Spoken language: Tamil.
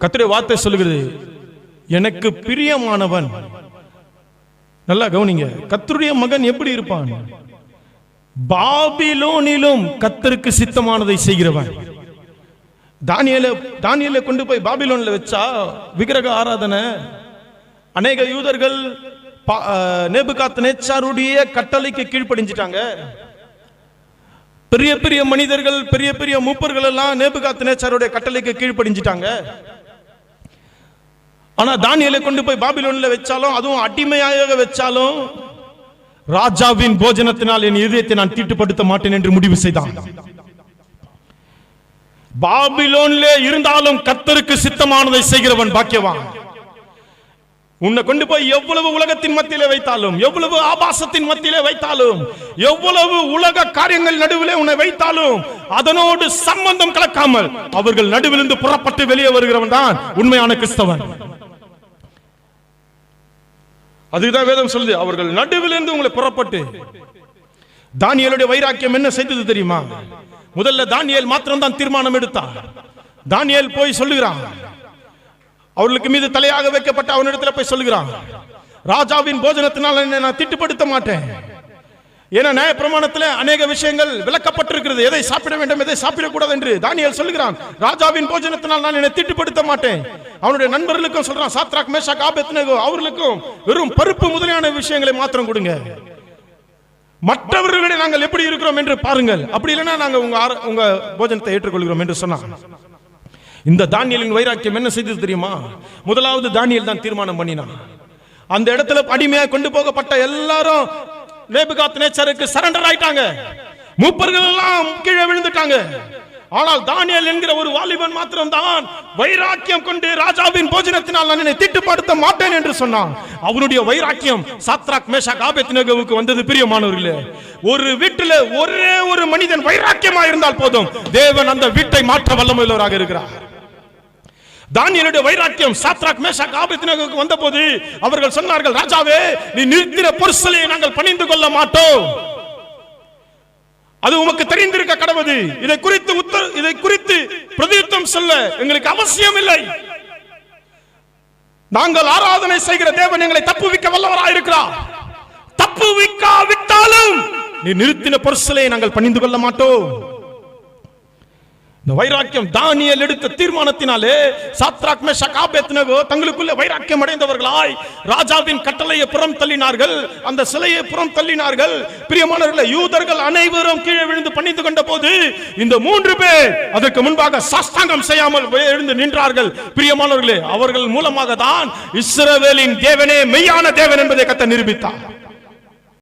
கத்துடைய வார்த்தை சொல்லுகிறது. எனக்கு பிரியமானவன். நல்லா கவனிங்க. கத்தருடைய மகன் எப்படி இருப்பான்? பாபிலோனிலும் கத்தருக்கு சித்தமானதை செய்கிறவன். தானியல தானியல கொண்டு போய் பாபிலோன்ல வச்சா விக்கிரக ஆராதனை. அநேக யூதர்கள் நேபுகாத் நேச்சாருடைய கட்டளைக்கு கீழ்ப்படிஞ்சிட்டாங்க. பெரிய பெரிய மனிதர்கள் பெரிய பெரிய மூப்பர்கள் எல்லாம் நேபுகாத் நேச்சாருடைய கட்டளைக்கு கீழ்ப்படிஞ்சிட்டாங்க. ஆனா தானியலை கொண்டு போய் பாபிலோன்ல வச்சாலும் அதுவும் அடிமையாக வச்சாலும் ராஜாவின் போஜனத்தினால் என் இதயத்தை நான் தீட்டுப்படுத்த மாட்டேன் என்று முடிவு செய்தான். பாபிலோன்ல இருந்தாலும் கத்தருக்கு சித்தமானதை செய்கிறவன் பாக்கியவான். உன்னை கொண்டு போய் எவ்வளவு உலகத்தின் மத்தியிலே வைத்தாலும் எவ்வளவு ஆபாசத்தின் மத்தியிலே வைத்தாலும் எவ்வளவு உலக காரியங்கள் நடுவிலே உன்னை வைத்தாலும் அதனோடு சம்பந்தம் கலக்காமல் அவர்கள் நடுவிலிருந்து புறப்பட்டு வெளியே வருகிறவன் தான் உண்மையான கிறிஸ்தவன். அதுதான் வேதம் சொல்லுது அவர்கள் நடுவிலிருந்து உங்களை புறப்பட்டு. தானியலுடைய வைராக்கியம் என்ன செய்தது தெரியுமா? முதல்ல தானியல் மாத்திரம் தான் தீர்மானம் எடுத்தான். தானியல் போய் சொல்லுகிறான். அவர்களுக்கு மீது தலையாக வைக்கப்பட்ட அவனிடத்துல போய் சொல்லுகிறான். ராஜாவின் போஜனத்தினால் என்னை நான் திட்டுப்படுத்த மாட்டேன். ஏன்னா நியாய பிரமாணத்தில் அநேக விஷயங்கள் விளக்கப்பட்டிருக்கிறது. எதை சாப்பிட வேண்டும் எதை சாப்பிடக்கூடாது என்று தானியல் சொல்லுகிறான். ராஜாவின் போஜனத்தினால் நான் என்னை திட்டுப்படுத்த மாட்டேன். அவனுடைய நண்பர்களுக்கும் சொல்றான் சாத்ராக் மேஷாக் ஆபத்னேகோ அவர்களுக்கும் வெறும் பருப்பு முதலியான விஷயங்களை மாத்திரம் கொடுங்க. மற்றவர்களை நாங்கள் எப்படி இருக்கிறோம் என்று பாருங்கள். அப்படி இல்லைன்னா நாங்கள் உங்க ஆர- உங்க போஜனத்தை ஏற்றுக்கொள்கிறோம் என்று சொன்னான். இந்த தானியலின் வைராக்கியம் என்ன செய்தது தெரியுமா? முதலாவது தானியல் தான் தீர்மானம் பண்ணினான். அந்த இடத்துல அடிமையாக கொண்டு போகப்பட்ட எல்லாரும் நேபுகாத் நேச்சருக்கு சரண்டர் ஆயிட்டாங்க. மூப்பர்கள் எல்லாம் கீழே விழுந்துட்டாங்க. ஆனால் தானியல் என்கிற ஒரு வாலிபன் மாத்திரம் தான் வைராக்கியம் கொண்டு ராஜாவின் போஜனத்தினால் நான் என்னை திட்டுப்படுத்த மாட்டேன் என்று சொன்னான். அவனுடைய வைராக்கியம் சாத்ராக் மேஷாக் ஆபேத்நேகோவுக்கு வந்தது பிரியமானவர்களே. ஒரு வீட்டில் ஒரே ஒரு மனிதன் வைராக்கியமா இருந்தால் போதும். தேவன் அந்த வீட்டை மாற்ற வல்லமையுள்ளவராக இருக்கிறார். தானியலுடைய வைராக்கியம் சாத்ராக் மேஷாக் ஆபேத்நேகோவுக்கு வந்தபோது அவர்கள் சொன்னார்கள் ராஜாவே நீ நிறுத்தின பொருசலை நாங்கள் பணிந்து கொள்ள மாட்டோம். அது உமக்கு தெரிந்திருக்க கடவுது. இதை குறித்து உத்தர இதை குறித்து பிரதியுத்தம் சொல்ல எங்களுக்கு அவசியம் இல்லை. நாங்கள் ஆராதனை செய்கிற தேவன் எங்களை தப்புவிக்க தப்பு தப்புவிக்காவிட்டாலும் நீ நிறுத்தின பொருசலை நாங்கள் பணிந்து கொள்ள மாட்டோம். இந்த வைராக்கியம் தானியல் எடுத்த தீர்மானத்தினாலே சாத்ராக் மேஷாக் தங்களுக்குள்ள வைராக்கியம் அடைந்தவர்களாய். ராஜாவின் கட்டளையை புறம் தள்ளினார்கள். அந்த சிலையை புறம் தள்ளினார்கள். பிரியமானவர்களை யூதர்கள் அனைவரும் கீழே விழுந்து பணிந்து கொண்ட போது இந்த மூன்று பேர் அதற்கு முன்பாக சாஸ்தாங்கம் செய்யாமல் எழுந்து நின்றார்கள். பிரியமானவர்களே அவர்கள் மூலமாக தான் இஸ்ரவேலின் தேவனே மெய்யான தேவன் என்பதை கத்த நிரூபித்தார்.